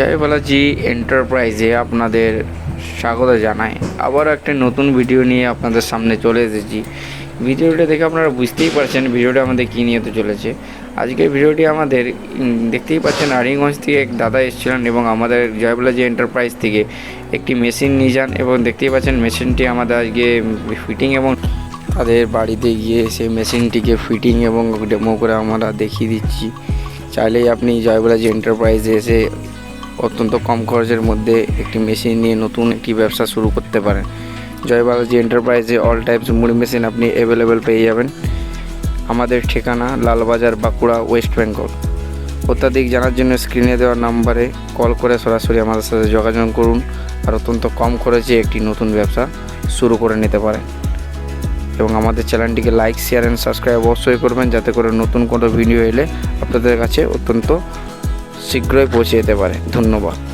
জয়বালাজি এন্টারপ্রাইজে আপনাদের স্বাগত জানাই। আবার একটা নতুন ভিডিও নিয়ে আপনাদের সামনে চলে এসেছি। ভিডিওটা দেখে আপনারা বুঝতেই পারছেন ভিডিওটা আমাদের কী নিয়ে তো চলেছে। আজকের ভিডিওটি আমাদের দেখতেই পাচ্ছেন আরিগঞ্জ থেকে এক দাদা এসেছিলেন এবং আমাদের জয়বালাজি এন্টারপ্রাইজ থেকে একটি মেশিন নিয়ে যান এবং দেখতেই পাচ্ছেন মেশিনটি আমাদের আজকে ফিটিং এবং তাদের বাড়িতে গিয়ে সেই মেশিনটিকে ফিটিং এবং ডেমো করে আমরা দেখিয়ে দিচ্ছি। চাইলেই আপনি জয়বালাজি এন্টারপ্রাইজে এসে অত্যন্ত কম খরচের মধ্যে একটি মেশিন নিয়ে নতুন একটি ব্যবসা শুরু করতে পারেন। জয়বালাজি এন্টারপ্রাইজে অল টাইপস মুড়ি মেশিন আপনি অ্যাভেলেবেল পেয়ে যাবেন। আমাদের ঠিকানা লালবাজার বাঁকুড়া ওয়েস্ট বেঙ্গল অত্যাধিক জানার জন্য স্ক্রিনে দেওয়া নাম্বারে কল করে সরাসরি আমাদের সাথে যোগাযোগ করুন আর অত্যন্ত কম খরচে একটি নতুন ব্যবসা শুরু করে নিতে পারেন। এবং আমাদের চ্যানেলটিকে লাইক শেয়ার অ্যান্ড সাবস্ক্রাইব অবশ্যই করবেন, যাতে করে নতুন কোনো ভিডিও এলে আপনাদের কাছে অত্যন্ত শীঘ্রই পৌঁছে যেতে পারে। ধন্যবাদ।